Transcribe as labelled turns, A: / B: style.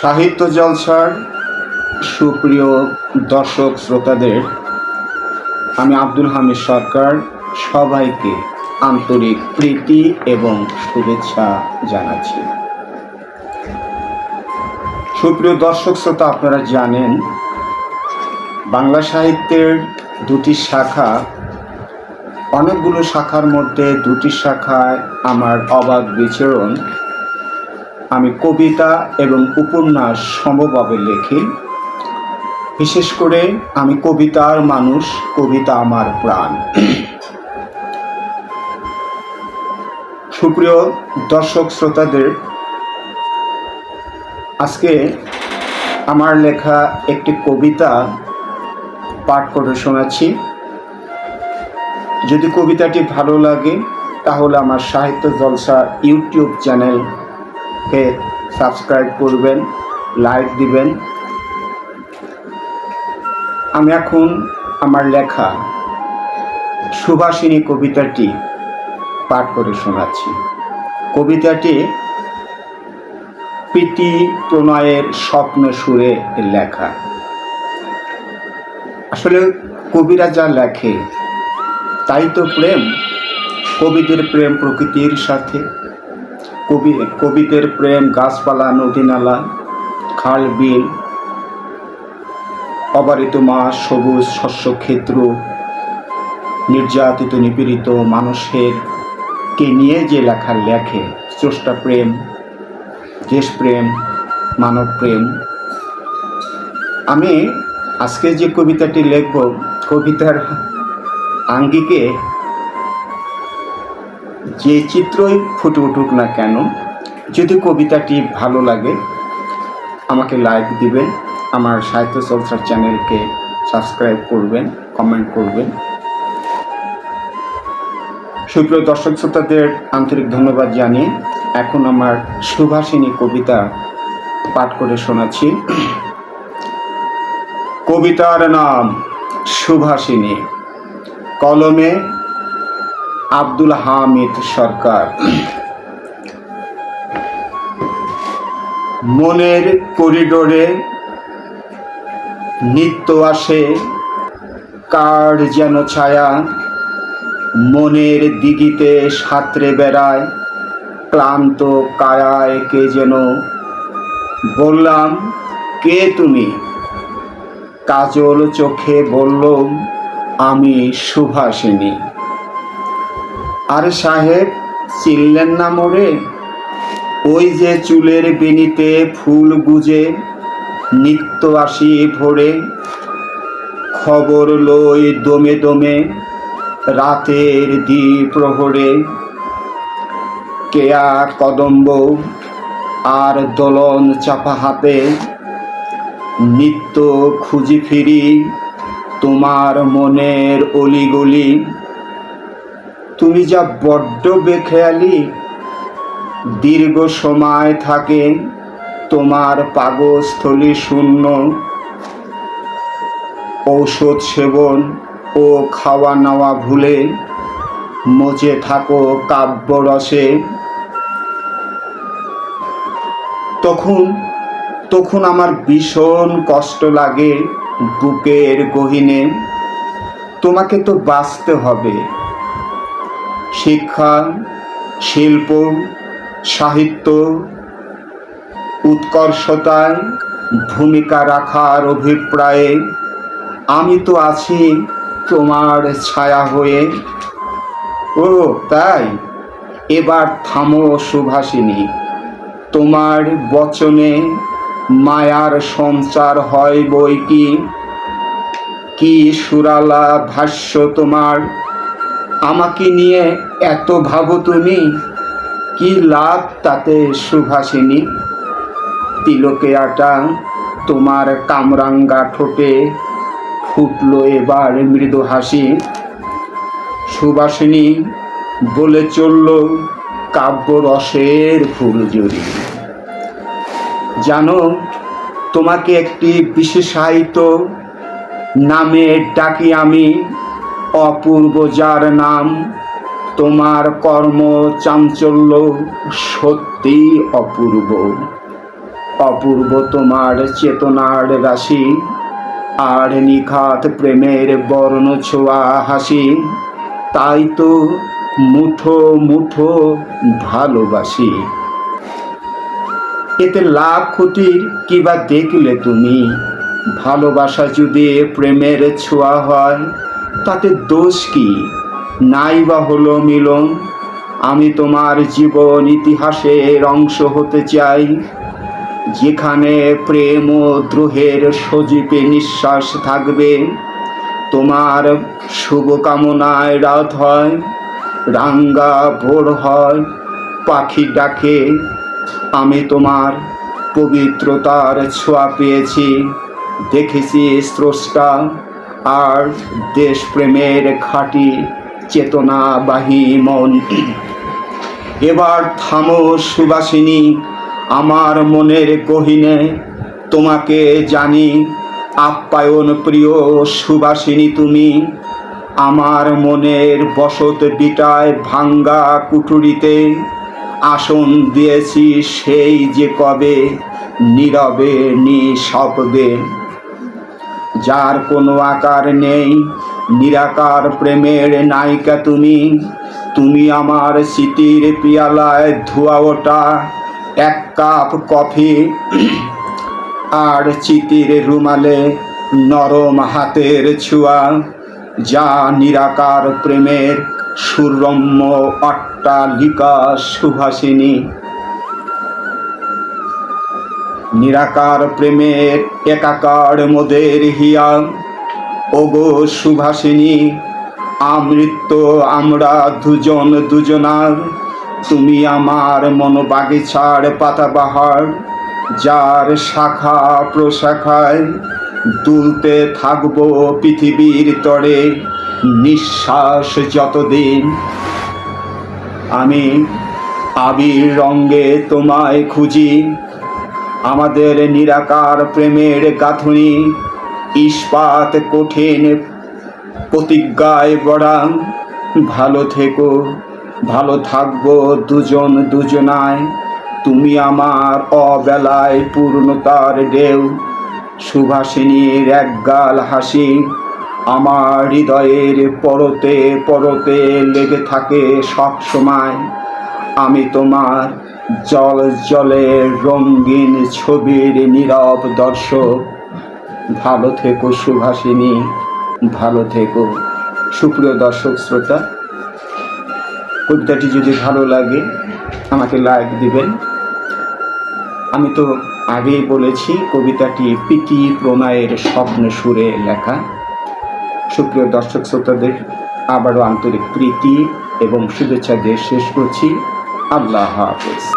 A: সাহিত্য জলসার সুপ্রিয় দর্শক শ্রোতাদের, আমি আব্দুল হামিদ সরকার, সবাইকে আন্তরিক প্রীতি এবং শুভেচ্ছা জানাচ্ছি। সুপ্রিয় দর্শক শ্রোতা, আপনারা জানেন, বাংলা সাহিত্যের দুটি শাখা, অনেকগুলো শাখার মধ্যে দুটি শাখায় আমার অবাধ বিচরণ। আমি কবিতা এবং উপন্যাস সমভাবে লিখি। বিশেষ করে আমি কবিতার মানুষ, কবিতা আমার প্রাণ। সুপ্রিয় দর্শক শ্রোতাদের, আজকে আমার লেখা একটি কবিতা পাঠ করে শোনাচ্ছি। যদি কবিতাটি ভালো লাগে, তাহলে আমার সাহিত্য জলসা ইউটিউব চ্যানেলকে সাবস্ক্রাইব করবেন, লাইক দিবেন। আমি এখন আমার লেখা সুভাষিনী কবিতাটি পাঠ করে শোনাচ্ছি। কবিতাটি প্রীতি প্রণয়ের স্বপ্ন সুরে লেখা। আসলে কবিরা যা লেখে, তাই তো প্রেম, কবিদের প্রেম প্রকৃতির সাথে। কবি, কবিদের প্রেম, গাছপালা নদী নালা খাল, বিল, অবারিত মাস সবুজ শস্যক্ষেত্র নির্যাতিত, নিপীড়িত মানুষের কে নিয়ে যে লেখা লেখে, স্রষ্টা প্রেম দেশপ্রেম মানব প্রেম। আমি আজকে যে কবিতাটি লিখব, কবিতার আঙ্গিকে যে চিত্রই ফুটে উঠুক না কেন, যদি কবিতাটি ভালো লাগে, আমাকে লাইক দিবেন, আমার সাহিত্য চর্চার চ্যানেলকে সাবস্ক্রাইব করবেন কমেন্ট করবেন। সুপ্রিয় দর্শক শ্রোতাদের, আন্তরিক ধন্যবাদ জানিয়ে এখন আমার সুভাষিনী কবিতা পাঠ করে শোনাচ্ছি। কবিতার নাম সুভাষিনী। কলমে আব্দুল হামিদ সরকার। মনের করিডোরে নিত্য আসে, কার যেন ছায়া, মনের দিগিতে সাঁতরে বেড়ায়, ক্লান্ত কায়ায় কে যেন। বললাম, কে তুমি? কাজল চোখে বললুম আমি সুভাষিনী। আরে সাহেব, চিনলেন না মোরে? ওই যে চুলের বেনিতে ফুল গুজে নিত্য আসি ভোরে। খবর লই দমে দমে রাতের দ্বিপ্রহরে কেয়া কদম্ব আর দোলন চাপা হাতে। নিত্য খুঁজি ফিরি তোমার মনের অলিগলি। তুমি যা বড্ড বেখেয়ালি, দীর্ঘ সময় থাকে, তোমার পাগস্থলী শূন্য। ঔষধ সেবন ও খাওয়া নাওয়া ভুলে মজে থাকো কাব্য রসে তখন তখন আমার ভীষণ কষ্ট লাগে বুকের গহিনে। তোমাকে তো বাঁচতে হবে। শিক্ষা, শিল্প, সাহিত্য, উৎকর্ষতায় ভূমিকা রাখার অভিপ্রায়ে আমি তো আছি তোমার ছায়া হয়ে। ও, তাই? এবার থামো সুভাষিনী। তোমার বচনে মায়ার সঞ্চার হয় বই কি? কি সুরালা ভাষ্য তোমার? আমাকে নিয়ে এত ভাবো তুমি? কি লাভ তাতে সুভাষিনী? তিলকে আটা তোমার কামরাঙ্গা ঠোঁটে ফুটলো এবার মৃদু হাসি। সুবাসিনী বলে চলল কাব্য রসের ফুলজুরি জানো, তোমাকে একটি বিশেষায়িত নামে ডাকি আমি। অপূর্ব যার নাম, তোমার কর্ম চাঞ্চল্য সত্যি অপূর্ব। অপূর্ব তোমার চেতনার রাশি, আর নিখাত প্রেমের বর্ণ ছোঁয়া হাসি, তাই তো মুঠো মুঠো ভালোবাসি। এতে লাভ ক্ষতির কিবা দেখলে তুমি? ভালোবাসা যদি প্রেমের ছোঁয়া হয় তাতে দোষ কি? নাই বা হলো মিলন, আমি তোমার জীবন ইতিহাসের অংশ হতে চাই। যেখানে প্রেম ও দ্রোহের সজীবে নিঃশ্বাস থাকবে, তোমার শুভকামনায় রাত হয়, রাঙ্গা ভোর হয়, পাখি ডাকে, আমি তোমার পবিত্রতার ছোঁয়া পেয়েছি। দেখেছি স্রষ্টা আর দেশপ্রেমের খাঁটি চেতনাবাহী মন। এবার থামো সুবাসিনী, আমার মনের গহিনে। তোমাকে জানি, আপ্যায়ন প্রিয় সুবাসিনী তুমি। আমার মনের বসত বিটায় ভাঙ্গা কুঠুরিতে আসন দিয়েছি সেই যে কবে, নীরবে নিঃশব্দে। যার কোনো আকার নেই, নিরাকার প্রেমের নায়িকা তুমি। তুমি আমার স্মৃতির পিয়ালায় ধোয়া ওটা এক কাপ কফি আর চিতির রুমালে নরম হাতের ছোঁয়া, যা নিরাকার প্রেমের সুরম্য অট্টালিকা সুভাষিনী। নিরাকার প্রেমের একাকার মোদের হিয়া ওগো সুভাষিনী, আমৃত্য আমরা দুজন দুজনার। তুমি আমার মনোবাগিচার পাতাবাহার, যার শাখা প্রশাখায় দুলতে থাকব পৃথিবীর তরে নিঃশ্বাস যতদিন। আমি আবির রঙ্গে তোমায় খুঁজি আমাদের নিরাকার প্রেমের গাঁথনি, ইস্পাত কঠিন প্রতিজ্ঞায় বড়া, ভালো থেকো, ভালো থাকব দুজন দুজনায়, তুমি আমার অবেলায় পূর্ণতার ঢেউ, সুভাষিনীর একগাল হাসি, আমার হৃদয়ের পরতে পরতে লেগে থাকে সব সময়। আমি তোমার জল জলে রঙিন ছবির নীরব দর্শক। ভালো থেকো সুভাষিনী, ভালো থেকো। সুপ্রিয় দর্শক, শ্রোতা, কবিতাটি যদি ভালো লাগে, আমাকে লাইক দিবেন। আমি তো আগেই বলেছি, কবিতাটি প্রীতি প্রণয়ের স্বপ্ন সুরে লেখা। সুপ্রিয় দর্শক, শ্রোতাদের, আবারও আন্তরিক প্রীতি এবং শুভেচ্ছা দিয়ে শেষ করছি। আল্লাহ হাফেজ